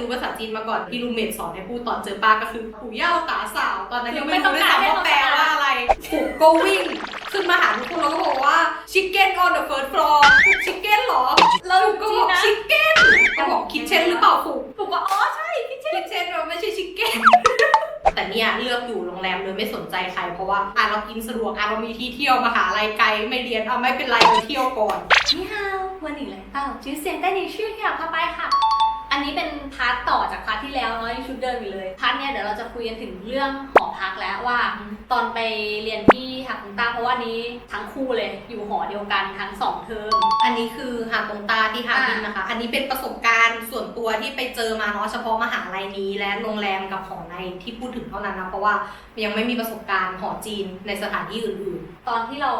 รู้ภาษาจีนมาก่อนที่รูเมทสอนให้พูดตอนเจอป้าก็คือปู่ย่าตาสาวตอนนั้นยังไม่รู้ด้วยซ้ำว่าแปลว่าอะไรผมก็วิ่งขึ้นมาหาทุกคนแล้วก็บอกว่า chicken on the first floor chicken หรอ แล้วก็บอก chicken ก็บอกคิดเช่นหรือเปล่าฝูผมก็อ๋อใช่คิดเช่นคิดเช่นมันไม่ใช่ chicken แต่เนี่ยเลือกอยู่โรงแรมโดยไม่สนใจใครเพราะว่าอะเรากินสะดวกอะเรามีที่เที่ยวมหาลัยไกลไม่เรียนเอาไม่เป็นไรไปเที่ยวก่อนนี่ฮาววันหนึ่งเลยเต้าชื่อเสียงได้ในชื่อที่อยากพาไปค่ะอั นนี้เป็นพาร์ทต่อจากพาร์ทที่แล้วเนาะยังชุดเดิมอยู่เลยพาร์ทเนี้ยเดี๋ยวเราจะคุยกันถึงเรื่องหอพักแล้วว่า ตอนไปเรียนที่ฮาคุงต้าเพราะว่านี้ทั้งคู่เลยอยู่หอเดียวกันทั้งสองเทอม อันนี้คือหาดตรงตาที่ฮาร์บินนะคะ อันนี้เป็นประสบการณ์ส่วนตัวที่ไปเจอมาเนาะเฉพาะมหาลัยนี้ และโรงแรมกับหอในที่พูดถึงเท่านั้นนะเพราะว่ายังไม่มีประสบการณ์หอจีนในสถานที่อื่นตอนที่เรา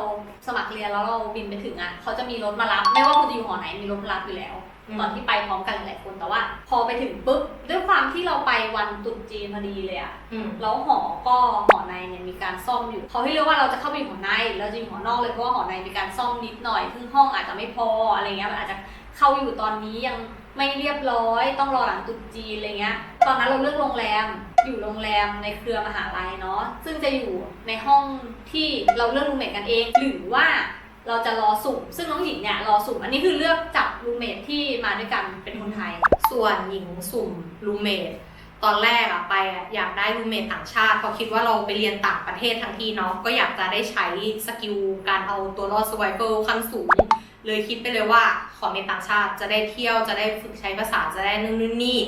สมัครเรียนแล้วเราบินไปถึงอะเขาจะมีรถมารับ ไม่ว่าคุณจะอยู่หอไหนมีรถมารับอยู่แล้วอืม ตอนที่ไปพร้อมกันหลายๆคนแต่ว่า พอไปถึงปุ๊บด้วยความที่เราไปวันตรุษจีนพอดีเลยอะๆอืมแล้วหอก็หอในเนี่ยมีการซ่อมอยู่เขาให้เลือกว่าเราจะเข้าไปอยู่หอในหรือเราจะอยู่หอนอกเลยเพราะว่าหอในมีการซ่อมนิดหน่อยซึ่งห้องอาจจะไม่พออะไรเงี้ยมันอาจจะเข้าอยู่ตอนนี้ยังไม่เรียบร้อย ต้องรอหลังตรุษจีนอะไรเงี้ย ตอนนั้นเราเลือกโรงแรมอยู่โรงแรมในเครือมหาลัยเนาะซึ่งจะอยู่ในห้องที่เราเลือกรูมเมทกันเอง หรือว่า เราจะรอสุ่ม ซึ่งน้องหญิงเนี่ยรอสุ่ม อันนี้คือเลือกจับรูมเมทที่มาด้วยกันเป็นคนไทย ส่วนหญิงสุ่มรูเมทตอนแรกอะไปอะอยากได้รูเมทต่างชาติเพราะคิดว่าเราไปเรียนต่างประเทศทั้งทีเนาะก็อยากจะได้ใช้สกิลการเอาตัวรอด survival ขั้นสูง เลยคิดไปเลยว่าขอเมทต่างชาติจะได้เที่ยวจะได้ฝึกใช้ภาษาจะได้นู่นนนนี่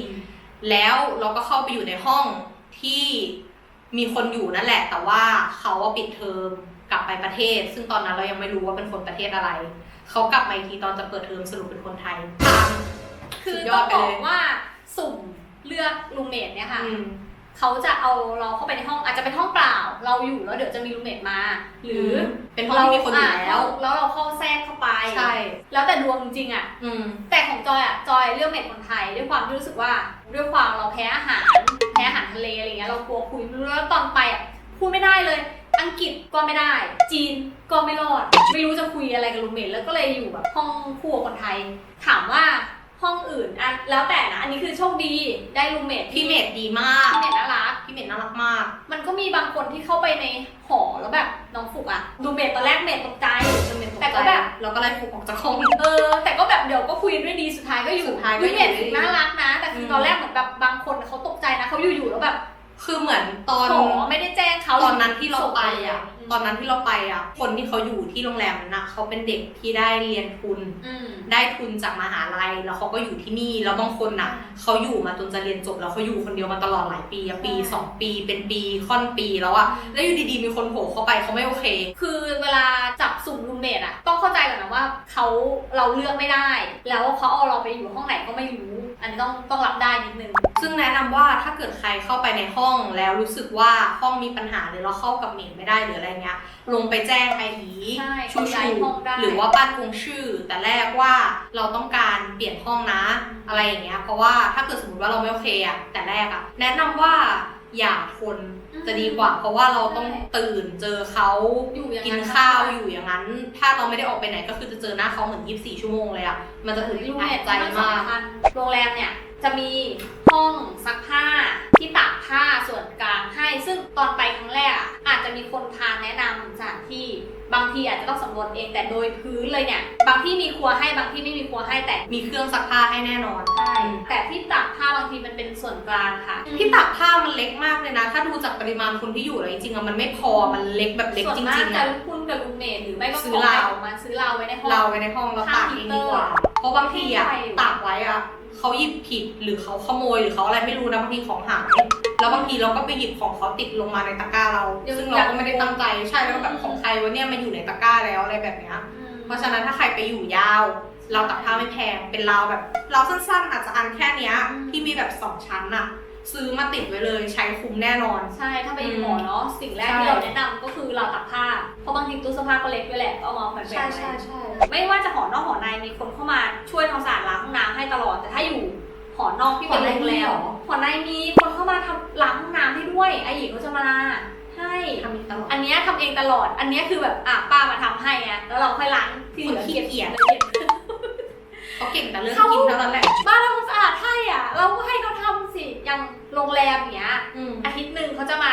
แล้วเราก็เข้าไปอยู่ในห้องที่มีคนอยู่นั่นแหละ แต่ว่าเขาว่าปิดเทอม กลับไปประเทศ ซึ่งตอนนั้นเรายังไม่รู้ว่าเป็นคนประเทศอะไร เขากลับมาอีกทีตอนจะเปิดเทอมสรุปเป็นคนไทยทางคือสุดยต้ออดงไปบอเลกยว่าสุ่มเลือกรูมเมทเนี่ยค่ะอืมเขาจะเอาเราเข้าไปในห้องอาจจะเป็นห้องเปล่า เราอยู่แล้วเดี๋ยวจะมีรูมเมทมา หรืออเป็นห้องที่มีคนอยู่แล้วาแล้วเราเข้าแทรกเข้าไปใช่แล้วแต่ดวงจริงๆอะอืมแต่ของจอยอะจอยเลือกเมทคนไทยด้วยความที่รู้สึกว่าด้วยความเราแพ้อาหารแพ้อาหารทะเลอะไรเงี้ยเรากลัวคุยไม่รู้แล้วตอนไปอะพูดไม่ได้เลย อังกฤษก็ไม่ได้ จีนก็ไม่รอด ไม่รู้จะคุยอะไรกับรูมเมทแล้วก็เลยอยู่แบบห้องคู่กับคนไทย ถามว่าห้องอื่นอะแล้วแต่นะ อันนี้คือโชคดีได้รูมเมทพี่เมดดีมาก พี่เมทน่ารัก พี่เมดน่ารักมาก มันก็มีบางคนที่เข้าไปในหอแล้วแบบน้องฟุกอะดูเมทตอนแรกเมทตกใจ แต่ก็แบบ เราก็ไล่ฟุกออกจากห้อง เออ แต่ก็แบบเดี๋ยวก็คุยด้วยดีสุดท้ายก็อยู่สุดท้ายก็วิอยู่เมทถึงน่ารักนะ แต่คืออมตอนแรกเหมือนแบบบางคนเขาตกใจนะเขาอยู่ๆแล้วแบบ คือเหมือนตอนหอไม่ได้แจ้งเขาตอนนั้นที่เราไปอะส่งตอนนั้นที่เราไปอะ คนที่เขาอยู่ที่โรงแรมนั้นนะเขาเป็นเด็กที่ได้เรียนทุน อืม ได้ทุนจากมหาลัย แล้วเขาก็อยู่ที่นี่ แล้วบางคนน่ะ เขาอยู่มาจนจะเรียนจบ แล้วเขาอยู่คนเดียวมาตลอดหลายปีอะปีใช่สองปี เป็นปีค่อนปีแล้วอะแล้วอยู่ดีๆมีคนโผล่เข้าไปเขาไม่โอเค คือเวลาจับสุ่มรูมเมทอะต้องเข้าใจ ก่อนนะว่าเขาเราเลือกไม่ได้ แล้วเขาเอาเราไปอยู่ห้องไหนก็ไม่รู้ อันนี้ต้องต้องรับได้นิดนึง ซึ่งแนะนำว่าถ้าเกิดใครเข้าไปในห้องแล้วรู้สึกว่าห้องมีปัญหาหรือเราเข้ากับเมดไม่ได้หรืออะไรเงี้ย ลงไปแจ้งไอทีใช่ชูย้าชูยห้องได้หรือว่าบ้านกงชื่อ แต่แรกว่าเราต้องการเปลี่ยนห้องนะ อะไรอย่างเงี้ย เพราะว่าถ้าเกิดสมมติว่าเราไม่โอเคอะแต่แรกอะแนะนำว่า อย่าทนจะดีกว่า เพราะว่าเราต้องตื่นเจอเขาอยู่อย่างกินนั้นข้าวอยู่อย่างนั้น ถ้าเราไม่ได้ออกไปไหนก็คือจะเจอหน้าเขาเหมือน 24 ชั่วโมงเลยอะมันจะอึดรูมอัเมดทใจใจมากสำคัญโรงแรมเนี่ยจะมีห้องซักผ้าที่ตากผ้าส่วนกลางให้ ซึ่งตอนไปครั้งแรกอะอาจจะมีคนพาแนะนำสถานที่ บางทีอาจจะต้องสำรวจเองแต่โดยพื้นเลยเนี่ยบางที่มีครัวให้บางที่ไม่มีครัวให้แต่มีเครื่องซักผ้าให้แน่นอนใช่แต่ที่ตากผ้าบางทีมันเป็นส่วนกลางค่ะที่ตักผ้ามันเล็กมากเลยนะ ถ้าดูจากปริมาณคนที่อยู่แล้วจริงๆอะมันไม่พอมันเล็กแบบเล็กส่วนจมากริงๆจะอะลูกคุณกับลูกเมดหรือไม่ก็ซื้ขออใครราวของมันซื้อเราไว้ในห้องเราไว้ในห้องเราตากเองดีกว่าเพราะบางทีอะใช่ตากไว้อะ เขาหยิบผิดหรือเขาขโมยหรือเขาอะไรไม่รู้นะบางทีของหายแล้วบางทีเราก็ไปหยิบของเขาติดลงมาในตะกร้าเราซึ่งเราก็ไม่ได้ตั้งใจใช่แล้วก็แบบของใครวะเนี่ยมันอยู่ในตะกร้าแล้วอะไรแบบเนี้ยอืมเพราะฉะนั้นถ้าใครไปอยู่ยาวเราตักผ้าไม่แพงเป็นราวแบบราวสั้นๆ อาจจะอันแค่เนี้ยอืมที่มีแบบสองชั้นอะซื้อมาติดไว้เลยใช้คุ้มแน่นอน ใช่ถ้าไปอยู่หอเนาะสิ่งแรกใช่ที่เราแนะนำก็คือเราวตักผ้า เพราะบางทีตู้เสื้อผ้าก็เล็กด้วยแหละก็เอามาแขวนๆไว้ใช่ไม่ว่าจะหอนอกหอในมีคนเข้ามาช่วยทำสะอาดล้างห้องน้ำ ให้ตลอด แต่ถ้าอยู่หอนอกที่เป็นโรงแรมหอในมีคนเข้ามาทำล้างห้องน้ำให้ด้วยไอหญิงเขาจะมาให้ทำอีกตลอดอันเนี้ยทำเองตลอด อันเนี้ยคือแบบอะป้ามาทำให้อะแล้วเราค่อยล้างที่เหลือคนขี้เกียจเก็บเขาเก่งแต่เรื่องเขากินเท่านั้นแหละบ้านทำความสะอาดให้อะ เราก็ให้เขาทอย่างโรงแรมอย่างเงี้ยอืมอาทิตย์หนึ่งเขาจะมา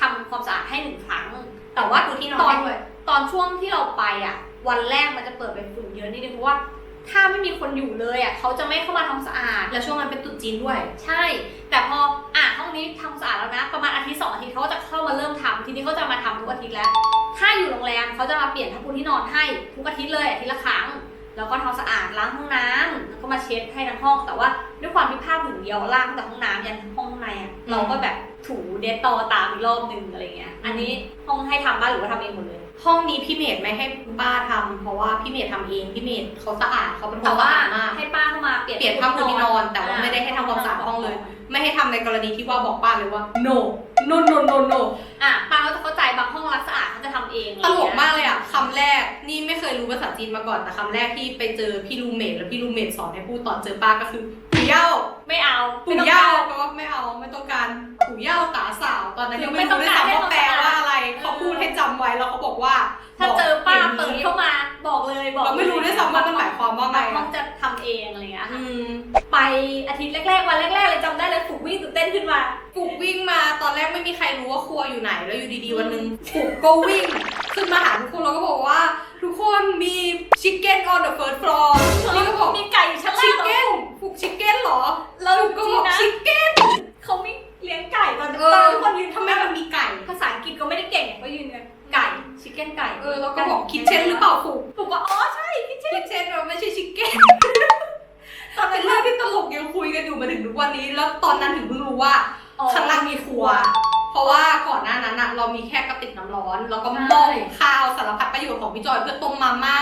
ทำความสะอาดให้หนึ่งครั้ง แต่ว่าดูที่นตออนนด้วยตอนช่วงที่เราไปอะ วันแรกมันจะเปิดเป็นฝุ่นเยอะนิดนึงเพราะว่า ถ้าไม่มีคนอยู่เลยอะเขาจะไม่เข้ามาทำสะอาด แล้วช่วงนั้นเป็นตรุ๊จีนด้วย ใช่ แต่พออะห้องนี้ทำสะอาดแล้วนะ ประมาณอาทิตย์สองอาทิตย์เขาก็จะเข้ามาเริ่มทำทีนี้เขาจะมาทำทุกอาทิตย์แล้ว ถ้าอยู่โรงแรมเขาจะมาเปลี่ยนผ้าปูที่นอนให้ทุกอาทิตย์เลยอาทิตย์ละครั้งแล้วก็ทำสะอาดล้างห้องน้ำแล้วก็มาเช็ดให้ทั้งห้อง แต่ว่าด้วยความที่ผ้าผืนเดียวลากตั้งแต่ห้องน้ำยันห้องในอะอืมเราก็แบบถูเดตตอตามอีกรอบหนึ่งอะไรเงี้ย อันนี้ห้องให้ทำบ้านหรือว่าทำเองหมดเลย ห้องนี้พี่เมดไม่ให้ป้าทำเพราะว่าพี่เมดทำเองพี่เมดเขาสะอาดเขาเป็นคนแต่สะว่าอาดมากให้ป้าเข้ามาเปลี่ยนเปลี่ยนผ้าปูที่นอน แต่ว่าไม่ได้ให้ทำความสะอาดห้ องเลย ไม่ให้ทำในกรณีที่ว่าบอกป้าเลยว่า no no no no no อะป้าก็จะเข้าใจบางห้องรักสะอาดเขาจะทำเองตลกมากเลยอะคำแรกนี่ไม่เคยรู้ภาษาจีนมาก่อนแต่คำแรกที่ไปเจอพี่รูเมทแล้วพี่รูเมทสอนให้พูดตอนเจอป้าก็คือปู่เย่าไม่เอาปู่เย่าก็ไม่เอาไม่ต้องการปู่เย่าตาสาวตอนนั้นยังไม่รู้ด้วยซ้ำว่าแปลว่าอะไรเขาพูดให้จำไว้แล้วเขาบอกว่าถ้าเจอป้าบกเปิดเข้ามาบอกเลยบอกเราไม่รู้ด้วยซ้ำว่ามันหมายความว่าไงบางห้ออะงจะทำเองอะไรเงี้ยอืค่ะมไปอาทิตย์แรกๆวันแรกๆเลยจำได้เลยฝึกวิ่งตื่นเต้นขึ้นมาปุกวิ่งมาตอนแรกไม่มีใครรู้ว่าครัวอยู่ไหน แล้วอยู่ดีๆวันหนึงปุกก็วิ่ง ขึ้นมาหาทุกคนแล้วก็บอกว่า ทุกคนมีชิคเก้น on the first floor นี่ก็บอกมีไก่อยู่ชั้นชิล่างคเก้นปุกชิคเก้นเหรอเราปุกก็บอกนะชิคเก้น เขาไม่เลี้ยงไก่ตอนเอตออนทุกคนยืนทำไมมันมีไก่ ภาษาอังกฤษก็ไม่ได้เก่งเนี่ยก็ยืนกันไก่ชิคเก้นไก่เออแล้วก็บอกคิดเช่นหรือเปล่าปุก ผมว่าอ๋อใช่คิดเช่นคิดเช่นมันไม่ใช่ชิคเก้นตอน เป็นเรื่องที่ตลกยังคุยกันอยู่มาถึงทุกวันนี้ แล้วตอนนั้นถึงเพิ่งรู้ว่าอ๋อข้างล่างมีครัว เพราะว่าก่อนหน้านั้นอะเรามีแค่กระติกน้ำร้อน แล้วก็หใช่ม้อหุงข้าวสารพัดประโยชน์ของพี่จอยเพื่อต้มมาม่า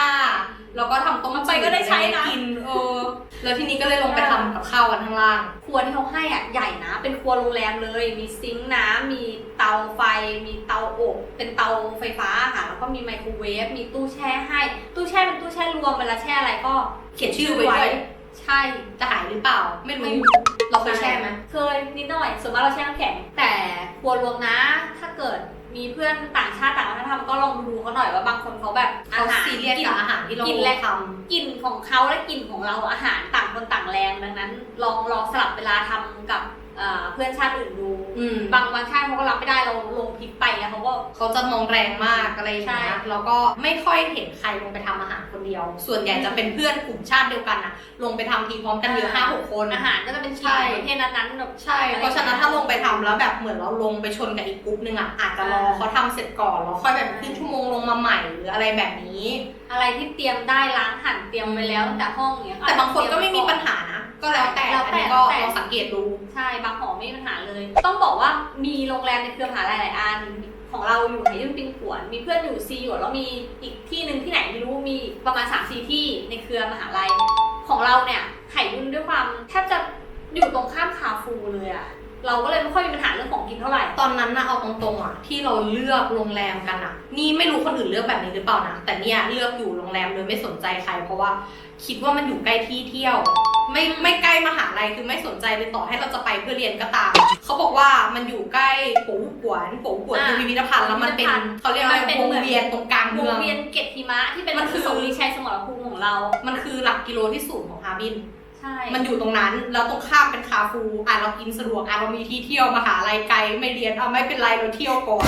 แล้วก็ทำต้มเอาไปก็ได้ใช้นะ กินเออแล้วทีนี้ก็เลยลงไปทำกับข้าวกันข้างล่าง ครัวที่เขาให้อะใหญ่นะ เป็นครัวโรงแรมเลย มีซิงค์น้ำมีเตาไฟ มีเตาอบ เป็นเตาไฟฟ้าค่ะ แล้วก็มีไมโครเวฟ มีตู้แช่ให้ ตู้แช่เป็นตู้แช่รวมเวลาแช่อะไรก็เขียนชื่อไว้ด้วย ใช่จะหายหรือเปล่า ไม่ไม่รู้รู้ เราเคยแช่ไหมเคยนิดหน่อยส่วนมากเราแช่น้ำแข็ง แต่ครัวรวมนะ ถ้าเกิดมีเพื่อนต่างชาติต่างวัฒนธรรมก็ลองดูเขาหน่อยว่าบางคนเขาแบบอาเขาหารซีเรียสกินกับอาหารที่เรากินและทกลิ่นของเขาและกลิ่นของเราอาหารต่างคนต่างแรงดังนั้น ลองลองสลับเวลาทำกับเอ่อเพื่อนชาติอื่นดูำ อืม บางบางชาติเขาก็รับไม่ได้เราลงพริกไปอะเขาก็เขาจะมองแรงมากอะไรอย่างเงี้ยใช่แล้วก็ไม่ค่อยเห็นใครลงไปทำอาหารคนเดียว ส่วนใหญ่จะเป็นเพื่อนกลุ่มชาติเดียวกันอะลงไปทำทีพร้อมกันเยอะห้าหกคนอาหารก็จะเป็นใช่ชิ้นประเภทนั้นๆแบบใช่ เพราะฉะนั้นถ้าลงไปทำแล้วแบบเหมือนเราลงไปชนกับอีกกรุ๊ปนึงอะอาจจะรอเขาทำเสร็จก่อนแล้วค่อยแบบครึ่งชั่วโมงลงมาใหม่หรืออะไรแบบนี้ อะไรที่เตรียมได้ล้างหั่นเตรียมไว้แล้วตั้งแต่ห้องเนี้ยแต่บางคนก็ไม่มีปัญหานะ ก็แล้วแต่แล้วอันแต่นี้ก็แต่ ลองสังเกตดู ใช่บางหอไม่มีปัญหาเลย ต้องบอกว่ามีโรงแรมในเครือมหาลัยหลายอันของเราอยู่ไหนยุ่นปิงขวน มีเพื่อนอยู่ซีอยู่แล้วมีอีกที่หนึ่งที่ไหนไม่รู้มีประมาณ3ามสี่ที่ในเครือมหาลัย ของเราเนี่ยไข่ยุ่นด้วยความแทบจะอยู่ตรงข้ามคาฟูเลยอะ เราก็เลยไม่ค่อยมีปัญหาเรื่องของกินเท่าไหร่ ตอนนั้นนะเอาตรงๆอะที่เราเลือกโรงแรมกันอะ นี่ไม่รู้คนอื่นเลือกแบบนี้หรือเปล่านะ แต่เนี่ยเลือกอยู่โรงแรมโดยไม่สนใจใคร เพราะว่าคิดว่ามันอยู่ใกล้ที่เที่ยว ไม่ไม่ใกล้มหาลัยคือไม่สนใจเลยต่อให้เราจะไปเพื่อเรียนก็ตาม เขาบอกว่ามันอยู่ใกล้ปูกวนปูกวนอ่าคือพิพิธภัณฑ์แล้วมันเป็นพิพิธภัณฑ์เขาเรียกอะไรมันเป็นวงเหมือนเวียนตรงกลางวเมืงองเวียนเกตหิมะที่เป็นมันคืออนุสาวรีย์ชัยสมรภูมิของเรา มันคือหลักกิโลที่สูงของฮาร์บิน ใช่มันอยู่ตรงนั้นแล้วตรงข้ามเป็นคาฟูอะเรากินสะดวกอะเรามีที่เที่ยวมหาลัยไกลไม่เรียนเอาไม่เป็นไรเราเที่ยวก่อน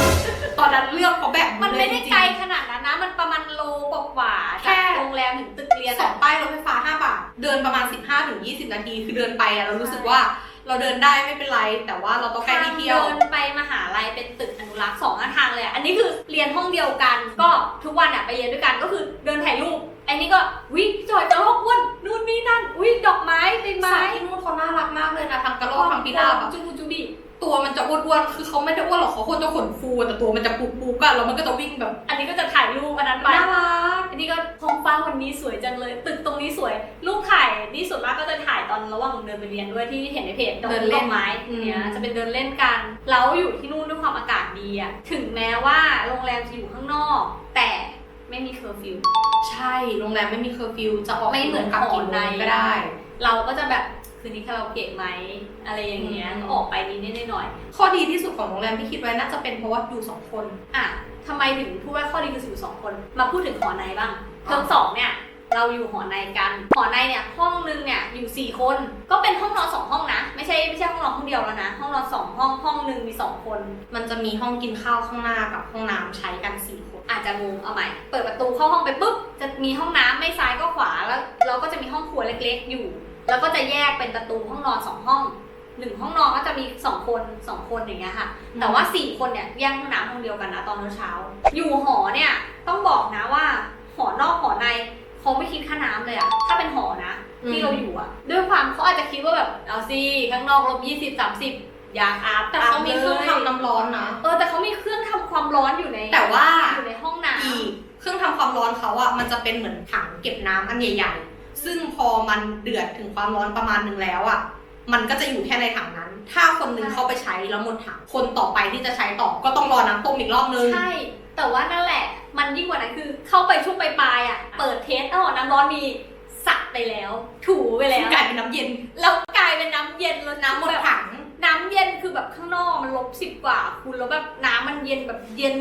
ตอนนั้นเลือกเขาแบบมันไม่ได้เลยจริงๆไกลขนาดนั้นนะ มันประมาณโลกว่าๆแค่จากโรงแรมถึงตึกเรียนสองป้ายรถไฟฟ้า5บาทเดินประมาณ 15ถึง20 นาที คือเดินไปอะเรารู้สึกว่าเราเดินได้ไม่เป็นไร แต่ว่าเราต้องใกล้ที่เที่ยวเดินไปมหาลัยเป็นตึกอนุรักษ์สองทางเลยอะอันนี้คือเรียนห้องเดียวกัน ก็ทุกวันอะไปเรียนด้วยกันก็คือเดินถ่ายรูป ไอ้นี่ก็วิจอยจะลอกอ้วนนู่นนี่นั่นวิดอกไม้ใบไม้สายที่นู่นเขาน่ารักมากเลยนะทางกระรอกทางพิราบอะจูบูจูบีตัวมันจะอ้วนๆคือเขาไม่ได้อ้วนหรอกเขาคนจะขนฟูแต่ตัวมันจะปุกๆอะแล้วมันก็จะวิ่งแบบ อันนี้ก็จะถ่ายรูปอันนั้นไปน่ารักอันนี้ก็ท้องฟ้าวันนี้สวยจังเลย ตึกตรงนี้สวยรูปถ่ายนี่ส่วนมากก็จะถ่ายตอนระหว่างเดินไปเรียนด้วยที่เห็นในเพจดอกเดินเล่นดอกไม้อืมเนี่ยจะเป็นเดินเล่นกันแล้วอยู่ที่นู่นด้วยความอากาศดีอะถึงแม้ว่าโรงแรมจะอยู่ข้างนอก แต่ ไม่มีเคอร์ฟิวใช่โรงแรมไม่มีเคอร์ฟิวจะออกไม่เหมือนกับหอกี่โมในงก็ได้ เราก็จะแบบคืนนี้คาราโอเกะไหมอะไรอย่างเงี้ยอืมก็ออกไปนิดๆหน่อยข้อดีที่สุดของโรงแรมที่คิดไว้น่าจะเป็นเพราะว่าอยู่สองคนๆอะทำไมถึงพูดว่าข้อดีคืออยู่สองคน มาพูดถึงหอในบ้างเทอมสองเนี่ยเราอยู่หอในกัน หอในเนี่ยห้องนึงเนี่ยอยู่สี่คน ก็เป็นห้องนอนสองห้องนะ ไม่ใช่ไม่ใช่ห้องนอนนอนห้องเดียวแล้วนะ ห้องนอนสองห้องห้องหนึ่งมีสองคน มันจะมีห้องกินข้าวข้างหน้ากับห้องน้ำใช้กันสี่คน อาจจะงงเอาใหม่ เปิดประตูเข้าห้องไปปุ๊บจะมีห้องน้ำไม่ซ้ายก็ขวาแล้ว เราก็จะมีห้องครัวเล็กๆอยู่ แล้วก็จะแยกเป็นประตูห้องนอนสองห้องหนึ่งห้องนอนก็จะมีสองคนสองคนอย่างเงี้ยค่ะ แต่ว่าสี่คนเนี่ยแยกห้องน้ำห้องเดียวกันนะตอนเช้าๆอยู่หอเนี่ยต้องบอกนะว่า หอนอกหอในเขาไม่คิดค่าน้ำเลยอะถ้าเป็นหอนะที่เราอยู่อะด้วยความเขาอาจจะคิดว่าแบบเอาสิข้างนอกลบยี่สิบสามสิบอ ยากอาบแต่เขามีเครื่องทำน้ำร้อนนะเออแต่เขามีเครื่องทำความร้อนอยู่ในแต่ว่าอยู่ในห้องน้ำอีกเครื่องทำความร้อนเขาอะมันจะเป็นเหมือนถังเก็บน้ำอันใหญ่ๆซึ่งพอมันเดือดถึงความร้อนประมาณหนึ่งแล้วอะมันก็จะอยู่แค่ในถังนั้น ถ้าคนหนึงเข้าไปใช้แล้วหมดถัง คนต่อไปที่จะใช้ต่อก็ต้องรอน้ำต้มอีกรอบนึง ใช่ แต่ว่านั่นแหละ มันยิ่งกว่านั้นคือ เข้าไปช่วงปลายๆอะ เปิดเทสเอาน้ำร้อนมีสักไปแล้ว ถูไปแล้ว กลายเป็นน้ำเย็น แล้วกลายเป็นน้ำเย็นแล้วน้ำหมดแบบถัง น้ำเย็นคือแบบข้างนอกมันลบสิบกว่า คุณแล้วแบบน้ำมันเย็นแบบเย็น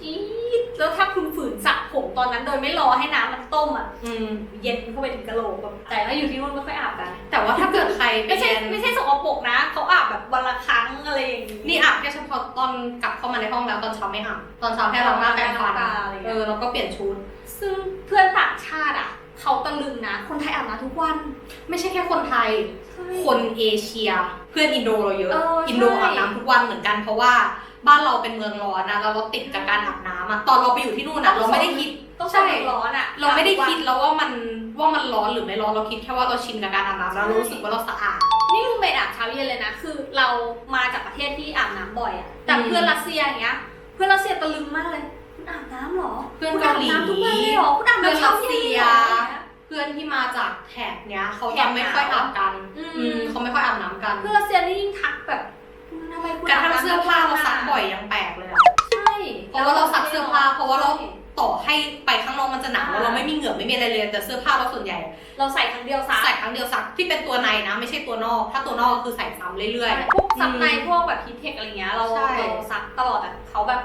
จี๊ดแล้วถ้าคุณฝืนสระผมตอนนั้นโดยไม่รอให้น้ำมันต้มอะอืมเย็นเข้าไปถึงกะโหลกแบบแต่ว่าอยู่ที่นู่นไม่ค่อยอาบกัน แต่ว่าถ้าเกิดใครไปไม่ใช่เรียนไม่ใช่สกปรกนะเขาอาบแบบวันละครั้งอะไรอย่างนี้นี่อาบแค่เฉพาะตอนกลับเข้ามาในห้องแล้วตอนเช้าไม่อาบตอนเช้าแค่ล้างหน้าแปรงฟันล้างตาอะไรอย่างเงี้เอยอแล้วก็เปลี่ยนชุด ซึ่งเพื่อนต่างชาติอะ เขาตะลึงนะ คนไทยอาบน้ำทุกวัน ไม่ใช่แค่คนไทยใช่คนเอเชีย เพื่อนอินโดเราเยอะเออใช่อินโดอาบน้ำทุกวันเหมือนกันเพราะว่าบ้านเราเป็นเมืองร้อนนะแล้วเราติดกับการอาบน้ำอะตอนเราไปอยู่ที่นู่นอะเราไม่ได้คิดต้องใช่ใช้ร้อนอะเราไม่ได้คิดแล้วว่ามันว่ามันร้อนหรือไม่ร้อนเราคิดแค่ว่าเราชินกับการอาบน้ำแล้วเรารู้สึกว่าเราสะอาดนี่รูมเมทอาบเช้าเย็นเลยนะคือ เรามาจากประเทศที่อาบน้ำบ่อยอะแต่อืมเพื่อนรัสเซียอย่างเงี้ย เพื่อนรัสเซียตะลึงมากเลย คุณอาบน้ำเหรอเพื่อนคุณเกาอาบหลีน้ำทุกวันเลยเหรอคุณอาบน้ำเช้าเย็นเลยเหรอเพื่อนที่มาจากแถบเนี้ยเขาแถจะบไม่ค่อยอาบกัน อืมอืมเขาไม่ค่อยอาบน้ำกันเพื่อนรัสเซียนี่ยิ่งทักแบบทำไมคุณการอาบทำน้ำเสื้อผ้าเราซักบ่อยอะยังแปลกเลยอะ ใช่เพราะว่าเราซักเสื้อผ้าเพราะว่าเรา ต่อให้ไปข้างนอกมันจะหนาวแล้วเราไม่มีเหงื่อไม่มีอะไรเลยแต่เสื้อผ้าเราส่วนใหญ่ เราใส่ครั้งเดียวซักใส่ครั้งเดียวซักที่เป็นตัวในนะ ไม่ใช่ตัวนอก ถ้าตัวนอกคือใส่ซ้ำเรื่อยใช่พวกซักในพวกแบบฮีทเทคอะไรเงี้ยเราใช่ เราซักตลอดแต่เขาแบบ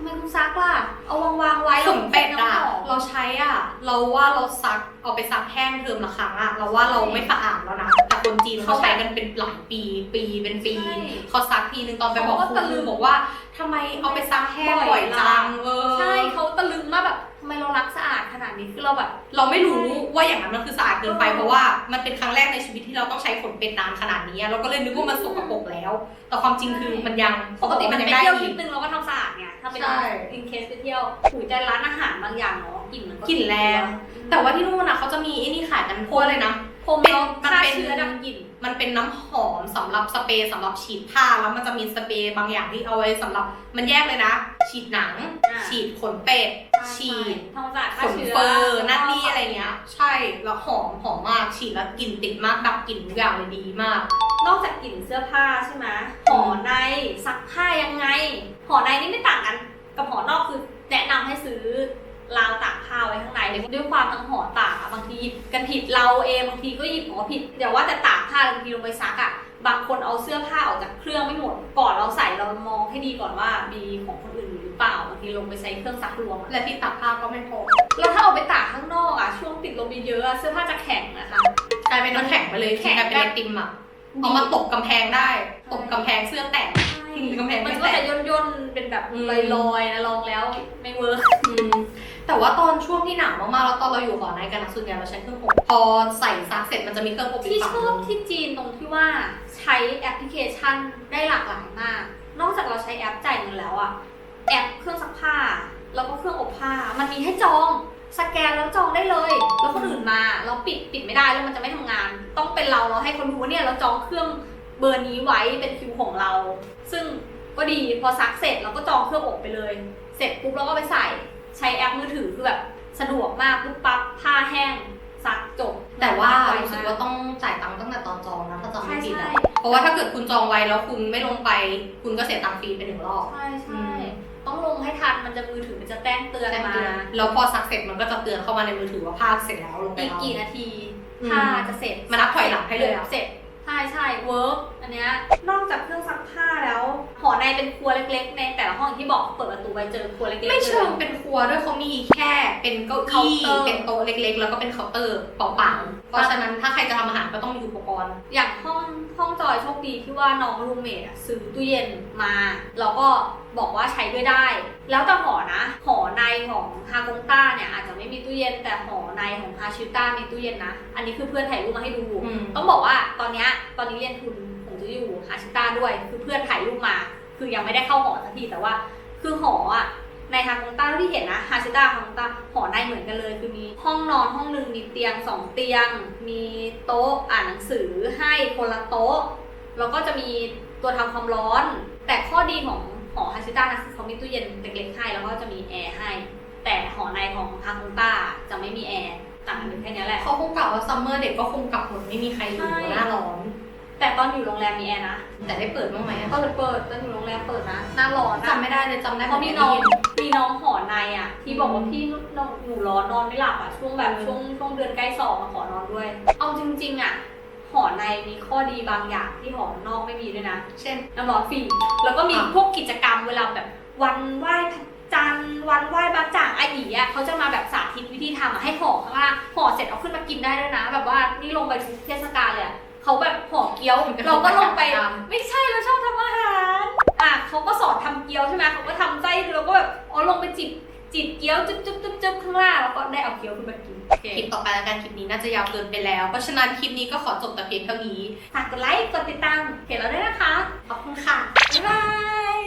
ทำไมคุณซักล่ะ เอาวางวางๆไว้ๆขนเป็ดแล้วอะน้ำหอมเราใช้อะเราว่าเราซักเอาไปซักแห้งเทอมละครั้งอะเราว่าเราไม่สะอาดแล้วนะแต่คนจีนเขาใช้กันเป็นหลายปี ปีเป็นปี ใช่ เขาซักทีนึงตอนไปบอกเขาคก็ตะลึรูงบอกว่าทำไมเอาไปซักแห้งบ่อยจังเออใช่เขาตะลึงมากแบบทำไมเรารักสะอาดขนาดนี้คือเราแบบ เราไม่รู้ว่าอย่างนั้นมันคือสะอาดเกินไปเพราะว่ามันเป็นครั้งแรกในชีวิตที่เราต้องใช้ขนเป็ดนานขนาดนี้เราก็เลยนึกว่ามันสกปรกแล้ว แต่ความจริงคือมันยังปกติมันยังไปได้เที่ยวทอีริกปนึงเราก็ทำสะอาดไงถ้าเป็นใช่อินเคสไปเที่ยวหูยแต่ร้านอาหารบางอย่างเนาะกลิ่นมันก็กลิ่นแรงแต่ว่าที่นู่นน่ะเขาจะมีไอ้นี่ขายกันทั่วเลยนะพรมเป็นเรามันฆ่าเป็นเชื้อดำกลิ่น มันเป็นน้ำหอมสำหรับสเปรย์สำหรับฉีดผ้าแล้วมันจะมีสเปรย์บางอย่างที่เอาไว้สำหรับมันแยกเลยนะ ฉีดหนังอ่าฉีดขนเป็ดฉีดทำความสะอาดขฆ่านเชื้อเฟอร์นั่นนี่อะไรเงี้ย ใช่แล้วหอมหอมมากฉีดแล้วกลิ่นติดมากดับกลิ่นทุกอย่างเลยดีมาก นอกจากกลิ่นเสื้อผ้าใช่ไหมห่อในซักผ้ายังไงห่อในนี่ไม่ต่างกัน กับห่อนอกคือแนะนำให้ซื้อ ราวตากผ้าไว้ข้างในด้วยความทั้งห่อตากอะบางทีหยิบกันผิดเราเองบางทีก็หยิบของผิดเดี๋ยวว่าแต่ตากผ้าบางทีลงไปซักอะบางคนเอาเสื้อผ้าออกจากเครื่องไม่หมด ก่อนเราใส่เรามองให้ดีก่อนว่ามีของคนอื่นอยู่หรือเปล่าบางทีลงไปใช้เครื่องซักรวมอะและที่ตักผ้าก็ไม่พอแล้วถ้าเอาไปตากข้างนอกอะช่วงติดลมเยอะๆอะเสื้อผ้าจะแข็งนะคะกลายเป็นน้ำแข็งไปเลยแข็งกลายเป็นไอติมอะเอามาตบกำแพงได้ตบกำแพงเสื้อแตกอืมกำแพงไม่มันแตกก็จะย่นย่นๆเป็นแบบอืมลอยๆนะลองแล้วไม่เวิร์กอืม แต่ว่าตอนช่วงที่หนาวมากๆแล้วตอนเราอยู่หอในกันนะส่วนใหญ่เราใช้เครื่องอบพอใส่ซักเสร็จมันจะมีเครื่องอบอีที่กชฝั่งอบหนึ่งที่จีนตรงที่ว่าใช้แอปพลิเคชันได้หลากหลายมาก นอกจากเราใช้แอปจ่ายเงินแล้วอะแอปเครื่องซักผ้าแล้วก็เครื่องอบผ้า มันมีให้จองสแกนแล้วจองได้เลย แล้วคนอื่นมาเราปิดปิดไม่ได้แล้วมันจะไม่ทำงาน ต้องเป็นเราเราให้คนรู้ว่าเนี่ยเราจองเครื่องเบอร์นี้ไว้เป็นคิวของเรา ซึ่งก็ดีพอซักเสร็จเราก็จองเครื่องอบไปเลย เสร็จปุ๊บเราก็ไปใส่ ใช้แอปมือถือคือแบบสะดวกมากปุ๊บปั๊บผ้าแห้งซักจบแต่ว่าไรู้สึกว่าต้องจ่ายตังค์ตั้งแต่ตอนจองนะถ้าจำใช่ไม่ผิดใช่อะเพราะว่าถ้าเกิดคุณจองไว้แล้วคุณไม่ลงไป คุณก็เสียตังค์ฟรีไปหนึ่งรอบใช่อืใช่มต้องลงให้ทันมันจะมือถือมันจะแจ้งเตือนแจ้งมาเตือนแล้วพอซักเสร็จมันก็จะเตือนเข้ามาในมือถือว่าผ้าเสร็จแล้วลงไปอีกแล้วกี่นาทีอืมถ้าจะเสร็จมันนับถอยหลังให้เลยอะเสร็จใช่ใช่เวิร์กอัน เนี้ยนอกจากเครื่องซักผ้าแล้วหออในเป็นครัวเล็กๆ ในแต่ละห้องที่บอกเปิดประตูไปเจอครัวเล็กๆไม่เชิงลยเป็นครัวด้วยเขามีแค่เป็นเก้าเคาน์อี้เตอร์เป็นโต๊ะเล็ก ๆ แล้วก็เป็นเคาน์เตอร์เปล่าๆเพราะฉะนั้นถ้าใครจะทำอาหารก็ต้องมีอุปกรณ์อย่างห้องห้องจอยโชคดีที่ว่าน้องรูมเมทอะซื้อตู้เย็นมาแล้วก็บอกว่าใช้ด้วยได้ แล้วแต่หอนะ หอในของฮากงต้าเนี่ยอาจจะไม่มีตู้เย็นแต่หอในของฮาชิต้ามีตู้เย็นนะ อันนี้คือเพื่อนถ่ายรูปมาให้ดูอืมต้องบอกว่าตอนเนี้ยตอนนี้เรียนทุนผมจะ อยู่ฮาชิต้าด้วย คือเพื่อนถ่ายรูปมา คือยังไม่ได้เข้าหอสักทีแต่ว่า คือหออะในฮากงต้าที่เห็นนะฮาชิต้าฮากงต้าหอในเหมือนกันเลย คือมีห้องนอนห้องหนึ่งมีเตียงสองเตียง มีโต๊ะอ่านหนังสือให้คนละโต๊ะแล้วก็จะมีตัวทำความร้อน แต่ข้อดีของหอฮาชิต้านะคือเขามีตู้เย็นเล็กๆให้แล้วก็จะมีแอร์ให้ แต่หอในของฮากงต้าจะไม่มีแอร์ต่างกันอยู่แค่นี้แหละเขาคงกลับว่าซัมเมอร์เด็กก็คงกลับหมดไม่มีใครอยู่ใช่หน้าร้อน แต่ตอนอยู่โรงแรมมีแอร์นะ แต่ได้เปิดบ้างไหมอะเปิดเปิดตอนอยู่โรงแรมเปิดนะหน้าร้อนนะจำไม่ได้เลยจำได้เพราะมีน้องมีน้องหอในอะที่บอกว่าพี่น้องหนูร้อนนอนไม่หลับอะช่วงแบบช่วงช่วงเดือนใกล้สอบมาขอนอนด้วย เอาจริง ๆอะหอในมีข้อดีบางอย่างที่หอนอกไม่มีด้วยนะ เช่นน้ำร้อนฟรีแล้วก็มีอะพวกกิจกรรมเวลาแบบวันไหว้พระจันทร์วันไหว้บาจ่างไอหยีอะเขาจะมาแบบสาธิตวิธีทำอะให้ห่อข้างล่างห่อเสร็จเอาขึ้นมากินได้ด้วยนะ แบบว่านี่ลงไปทุกเทศกาลเลยอะ เขาแบบห่อเกี๊ยว เราก็ลงไป ไม่ใช่เราชอบทำอาหาร อะเขาก็สอนทำเกี๊ยวใช่ไหมเขาก็ทำไส้เราก็แบบอ๋อลงไปจิบจิบเกี๊ยวจุ๊บจุ๊บจุ๊บจุ๊บข้างล่างแล้วก็ได้เอาเกี๊ยวขึ้นมากินคลิปต่อไปแล้วกันคลิปนี้น่าจะยาวเกินไปแล้ว เพราะฉะนั้นคลิปนี้ก็ขอจบแต่เพียงเท่านี้ฝากกดไลค์กดติดตามเพจเราด้วยนะคะขอบคุณค่ะบ๊ายบาย